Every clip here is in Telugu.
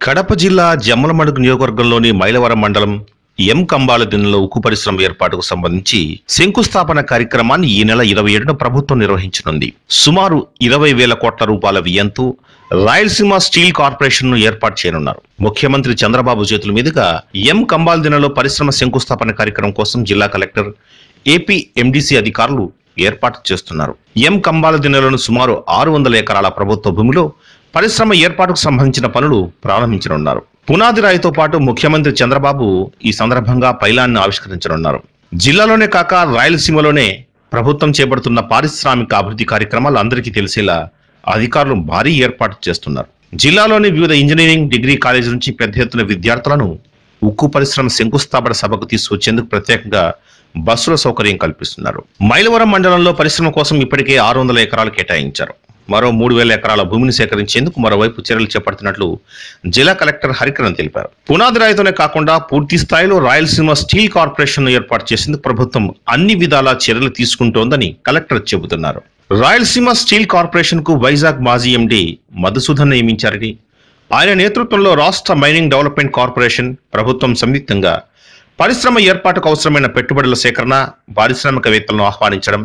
కడప జిల్లా జమ్మలమడుగు నియోజకవర్గంలోని మైలవరం మండలం ఎం కంబాల దిన్నెలో ఉక్కు పరిశ్రమ ఏర్పాటుకు సంబంధించి శంకుస్థాపన కార్యక్రమాన్ని ఈ నెల ఇరవై ఏడున ప్రభుత్వం నిర్వహించనుంది. సుమారు ఇరవై వేల కోట్ల రూపాయల వ్యయంతో రాయలసీమ స్టీల్ కార్పొరేషన్ను ఏర్పాటు చేయనున్నారు. ముఖ్యమంత్రి చంద్రబాబు చేతుల మీదుగా ఎం కంబాల దిన్నెలో పరిశ్రమ శంకుస్థాపన కార్యక్రమం కోసం జిల్లా కలెక్టర్ ఏపీ ఎండిసి అధికారులు ఏర్పాటు చేస్తున్నారు. ఎం కంబాల దిన్నెలోని సుమారు ఆరు వందల ఎకరాల ప్రభుత్వ భూమిలో పరిశ్రమ ఏర్పాటుకు సంబంధించిన పనులు ప్రారంభించనున్నారు. పునాది రాయితో పాటు ముఖ్యమంత్రి చంద్రబాబు ఈ సందర్భంగా పైలాన్ని ఆవిష్కరించనున్నారు. జిల్లాలోనే కాక రాయలసీమలోనే ప్రభుత్వం చేపడుతున్న పారిశ్రామిక అభివృద్ధి కార్యక్రమాలు అందరికీ తెలిసేలా అధికారులు భారీ ఏర్పాటు చేస్తున్నారు. జిల్లాలోని వివిధ ఇంజనీరింగ్ డిగ్రీ కాలేజీ నుంచి పెద్ద ఎత్తున విద్యార్థులను ఉక్కు పరిశ్రమ శంకుస్థాపన సభకు తీసుకొచ్చేందుకు ప్రత్యేకంగా బస్సుల సౌకర్యం కల్పిస్తున్నారు. మైలవరం మండలంలో పరిశ్రమ కోసం ఇప్పటికే ఆరు వందల ఎకరాలు కేటాయించారు. మరో మూడు వేల ఎకరాల భూమిని సేకరించేందుకు మరోవైపు చర్యలు చేపడుతున్నట్లు జిల్లా కలెక్టర్ హరికరణ్ తెలిపారు. పునాది రాయితోనే కాకుండా పూర్తి స్థాయిలో రాయలసీమ స్టీల్ కార్పొరేషన్ ఏర్పాటు చేసేందుకు ప్రభుత్వం అన్ని విధాలా చర్యలు తీసుకుంటోందని కలెక్టర్ చెబుతున్నారు. రాయలసీమ స్టీల్ కార్పొరేషన్కు వైజాగ్ మాజీ ఎండీ మధుసూదన్ నియమించారని ఆయన నేతృత్వంలో రాష్ట్ర మైనింగ్ డెవలప్మెంట్ కార్పొరేషన్ ప్రభుత్వం సంయుక్తంగా పరిశ్రమ ఏర్పాటుకు అవసరమైన పెట్టుబడుల సేకరణ పారిశ్రామికవేత్తలను ఆహ్వానించడం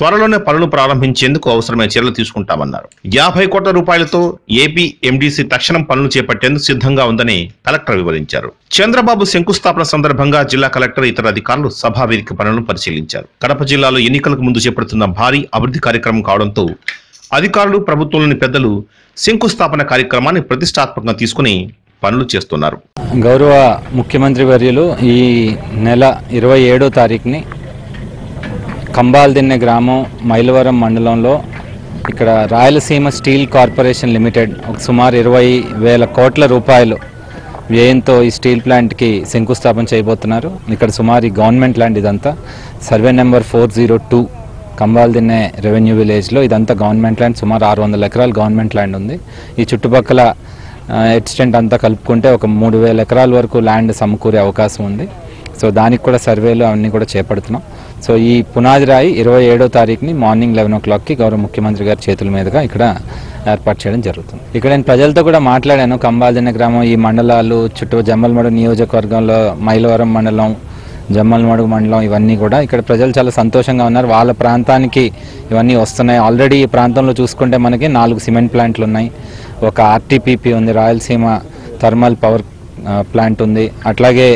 త్వరలోనే పనులు ప్రారంభించేందుకు అవసరమైన చర్యలు తీసుకుంటామన్నారు. యాభై కోట్ల రూపాయలతో ఏపీ ఎండీసీ తక్షణం పనులు చేపట్టేందుకు సిద్ధంగా ఉందని కలెక్టర్ వివరించారు. చంద్రబాబు శంకుస్థాపన సందర్భంగా జిల్లా కలెక్టర్ ఇతర అధికారులు సభావేదిక పనులను పరిశీలించారు. కడప జిల్లాలో ఎన్నికలకు ముందు చేపడుతున్న భారీ అభివృద్ధి కార్యక్రమం కావడంతో అధికారులు ప్రభుత్వంలోని పెద్దలు శంకుస్థాపన కార్యక్రమాన్ని ప్రతిష్టాత్మకంగా తీసుకుని పనులు చేస్తున్నారు. గౌరవ ముఖ్యమంత్రి వర్యులు ఈ నెల ఇరవై ఏడో తారీఖుని కంబాల్దిన్నె గ్రామం మైలవరం మండలంలో ఇక్కడ రాయలసీమ స్టీల్ కార్పొరేషన్ లిమిటెడ్ ఒక సుమారు ఇరవై వేల కోట్ల రూపాయలు వ్యయంతో ఈ స్టీల్ ప్లాంట్కి శంకుస్థాపన చేయబోతున్నారు. ఇక్కడ సుమారు గవర్నమెంట్ ల్యాండ్ ఇదంతా. Survey number four zero two Kambaldinne revenue విలేజ్లో ఇదంతా గవర్నమెంట్ ల్యాండ్. సుమారు ఆరు వందల ఎకరాలు గవర్నమెంట్ ల్యాండ్ ఉంది. ఈ చుట్టుపక్కల ఎక్స్టెంట్ అంతా కలుపుకుంటే ఒక మూడు వేల ఎకరాల వరకు ల్యాండ్ సమకూరే అవకాశం ఉంది. సో దానికి కూడా సర్వేలు అవన్నీ కూడా చేపడుతున్నాం. సో ఈ పునాది రాయి ఇరవై ఏడో తారీఖుని మార్నింగ్ లెవెన్ ఓ క్లాక్కి గౌరవ ముఖ్యమంత్రి గారి చేతుల మీదుగా ఇక్కడ ఏర్పాటు చేయడం జరుగుతుంది. ఇక్కడ నేను ప్రజలతో కూడా మాట్లాడాను. కంబాల్దిన్న గ్రామం ఈ మండలాలు చుట్టూ జమ్మలమడు నియోజకవర్గంలో మైలవరం మండలం జమ్మలమడుగు మండలం ఇవన్నీ కూడా ఇక్కడ ప్రజలు చాలా సంతోషంగా ఉన్నారు. వాళ్ళ ప్రాంతానికి ఇవన్నీ వస్తున్నాయి. ఆల్రెడీ ఈ ప్రాంతంలో చూసుకుంటే మనకి నాలుగు సిమెంట్ ప్లాంట్లు ఉన్నాయి. ఒక ఆర్టీపీపీ ఉంది రాయలసీమ థర్మల్ పవర్ ప్లాంట్ ఉంది. అట్లాగే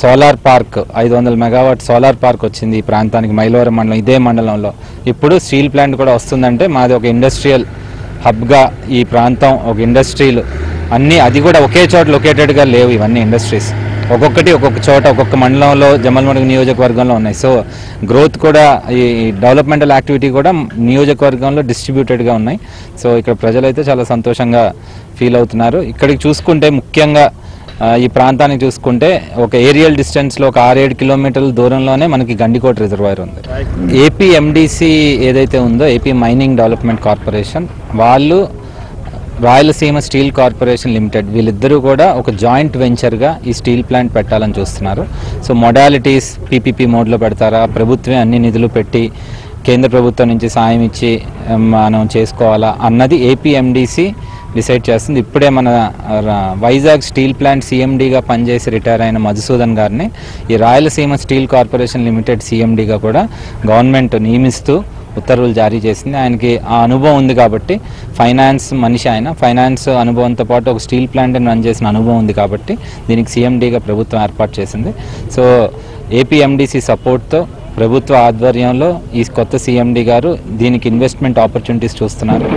సోలార్ పార్క్ ఐదు వందల మెగావాట్ సోలార్ పార్క్ వచ్చింది ఈ ప్రాంతానికి మైలవరం మండలం ఇదే మండలంలో. ఇప్పుడు స్టీల్ ప్లాంట్ కూడా వస్తుందంటే మాది ఒక ఇండస్ట్రియల్ హబ్గా ఈ ప్రాంతం ఒక ఇండస్ట్రీలు అన్నీ అది కూడా ఒకే చోట లొకేటెడ్గా లేవు ఇవన్నీ ఇండస్ట్రీస్ ఒక్కొక్కటి ఒక్కొక్క చోట ఒక్కొక్క మండలంలో జమల్మడుగు నియోజకవర్గంలో ఉన్నాయి. సో గ్రోత్ కూడా ఈ డెవలప్మెంటల్ యాక్టివిటీ కూడా నియోజకవర్గంలో డిస్ట్రిబ్యూటెడ్గా ఉన్నాయి. సో ఇక్కడ ప్రజలైతే చాలా సంతోషంగా ఫీల్ అవుతున్నారు. ఇక్కడికి చూసుకుంటే ముఖ్యంగా ఈ ప్రాంతాన్ని చూసుకుంటే ఒక ఏరియల్ డిస్టెన్స్లో ఒక ఆరు ఏడు కిలోమీటర్ల దూరంలోనే మనకి గండికోట రిజర్వాయర్ ఉంది. ఏపీ ఎండిసి ఏదైతే ఉందో ఏపీ మైనింగ్ డెవలప్మెంట్ కార్పొరేషన్ వాళ్ళు రాయలసీమ స్టీల్ కార్పొరేషన్ లిమిటెడ్ వీళ్ళిద్దరూ కూడా ఒక జాయింట్ వెంచర్గా ఈ స్టీల్ ప్లాంట్ పెట్టాలని చూస్తున్నారు. సో మొడాలిటీస్ పీపీపీ మోడ్లో పెడతారా? ప్రభుత్వమే అన్ని నిధులు పెట్టి కేంద్ర ప్రభుత్వం నుంచి సాయం ఇచ్చి మనం చేసుకోవాలా? అన్నది ఏపీఎండిసి డిసైడ్ చేస్తుంది. ఇప్పుడే మన వైజాగ్ స్టీల్ ప్లాంట్ సీఎండీగా పనిచేసి రిటైర్ అయిన మధుసూదన్ గారిని ఈ రాయలసీమ స్టీల్ కార్పొరేషన్ లిమిటెడ్ సీఎండీగా కూడా గవర్నమెంట్ నియమిస్తూ ఉత్తర్వులు జారీ చేసింది. ఆయనకి ఆ అనుభవం ఉంది కాబట్టి ఫైనాన్స్ మనిషి ఆయన. ఫైనాన్స్ అనుభవంతో పాటు ఒక స్టీల్ ప్లాంట్ని రన్ చేసిన అనుభవం ఉంది కాబట్టి దీనికి సీఎండీగా ప్రభుత్వం ఏర్పాటు చేసింది. సో ఏపీఎండిసి సపోర్ట్తో ప్రభుత్వ ఆధ్వర్యంలో ఈ కొత్త సీఎండి గారు దీనికి ఇన్వెస్ట్మెంట్ ఆపర్చునిటీస్ చూస్తున్నారు.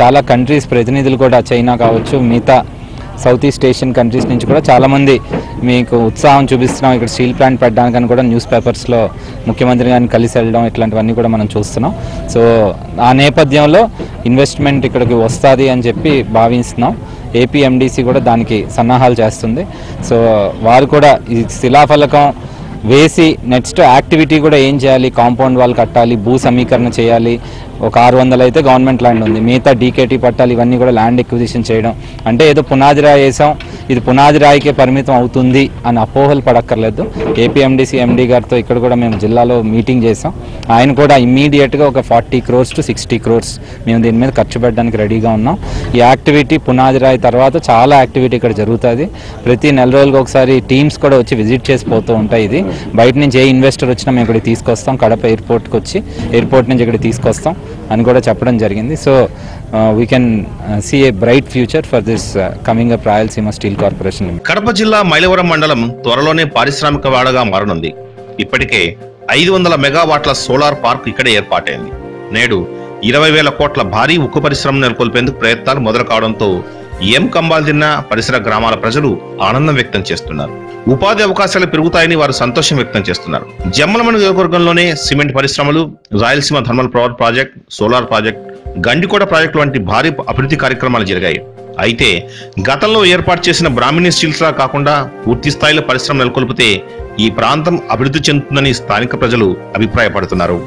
చాలా కంట్రీస్ ప్రతినిధులు కూడా చైనా కావచ్చు మిగతా సౌత్ ఈస్ట్ ఏషియన్ కంట్రీస్ నుంచి కూడా చాలామంది మీకు ఉత్సాహం చూపిస్తున్నాం. ఇక్కడ స్టీల్ ప్లాంట్ పెట్టడానికని కూడా న్యూస్ పేపర్స్లో ముఖ్యమంత్రి గారిని కలిసి వెళ్ళడం ఇట్లాంటివన్నీ కూడా మనం చూస్తున్నాం. సో ఆ నేపథ్యంలో ఇన్వెస్ట్మెంట్ ఇక్కడికి వస్తుంది అని చెప్పి భావిస్తున్నాం. ఏపీఎండిసి కూడా దానికి సన్నాహాలు చేస్తుంది. సో వారు కూడా ఈ శిలాఫలకం వేసి నెక్స్ట్ యాక్టివిటీ కూడా ఏం చేయాలి? కాంపౌండ్ వాల్ కట్టాలి భూ సమీకరణ చేయాలి. ఒక ఆరు వందలు అయితే గవర్నమెంట్ ల్యాండ్ ఉంది. మిగతా డీకేటీ పట్టాలి. ఇవన్నీ కూడా ల్యాండ్ ఎక్విజిషన్ చేయడం. అంటే ఏదో పునాదిరా వేసాం ఇది పునాది రాయికే పరిమితం అవుతుంది అని అపోహలు పడక్కర్లేదు. ఏపీఎండీసీ ఎండీ గారితో ఇక్కడ కూడా మేము జిల్లాలో మీటింగ్ చేసాం ఆయన కూడా ఇమ్మీడియట్గా ఒక forty crores to sixty crores మేము దీని మీద ఖర్చు పెట్టడానికి రెడీగా ఉన్నాం. ఈ యాక్టివిటీ పునాది రాయి తర్వాత చాలా యాక్టివిటీ ఇక్కడ జరుగుతుంది. ప్రతి నెల రోజులకు ఒకసారి టీమ్స్ కూడా వచ్చి విజిట్ చేసి పోతూ ఉంటాయి ఇది. బయట నుంచి ఏ ఇన్వెస్టర్ వచ్చినా మేము ఇక్కడికి తీసుకొస్తాం. కడప ఎయిర్పోర్ట్కి వచ్చి ఎయిర్పోర్ట్ నుంచి ఇక్కడికి తీసుకొస్తాం. అని కూడా చెప్పడం జరిగింది. So we can see a bright future for this coming up Rayalaseema steel corporation Kadapa జిల్లా మైలవరం మండలం త్వరలోనే పారిశ్రామిక వాడగా మారనుంది. ఇప్పటికే ఐదు వందల మెగావాట్ల సోలార్ పార్క్ ఇక్కడే ఏర్పాటైంది. నేడు ఇరవై వేల కోట్ల భారీ ఉక్కు పరిశ్రమ నెలకొల్పేందుకు ప్రయత్నాలు మొదలు కావడంతో ఎం కంబాల్దిన్న పరిసర గ్రామాల ప్రజలు ఆనందం వ్యక్తం చేస్తున్నారు. ఉపాధి అవకాశాలు పెరుగుతాయని వారు సంతోషం వ్యక్తం చేస్తున్నారు. జమ్మలమణ నియోజకవర్గంలోనే సిమెంట్ పరిశ్రమలు Rayalaseema thermal power project solar project Gandikota project వంటి భారీ అభివృద్ధి కార్యక్రమాలు జరిగాయి. అయితే గతంలో ఏర్పాటు చేసిన బ్రాహ్మణి స్టీల్స్లా కాకుండా పూర్తి స్థాయిలో పరిశ్రమ నెలకొల్పితే ఈ ప్రాంతం అభివృద్ధి చెందుతుందని స్థానిక ప్రజలు అభిప్రాయపడుతున్నారు.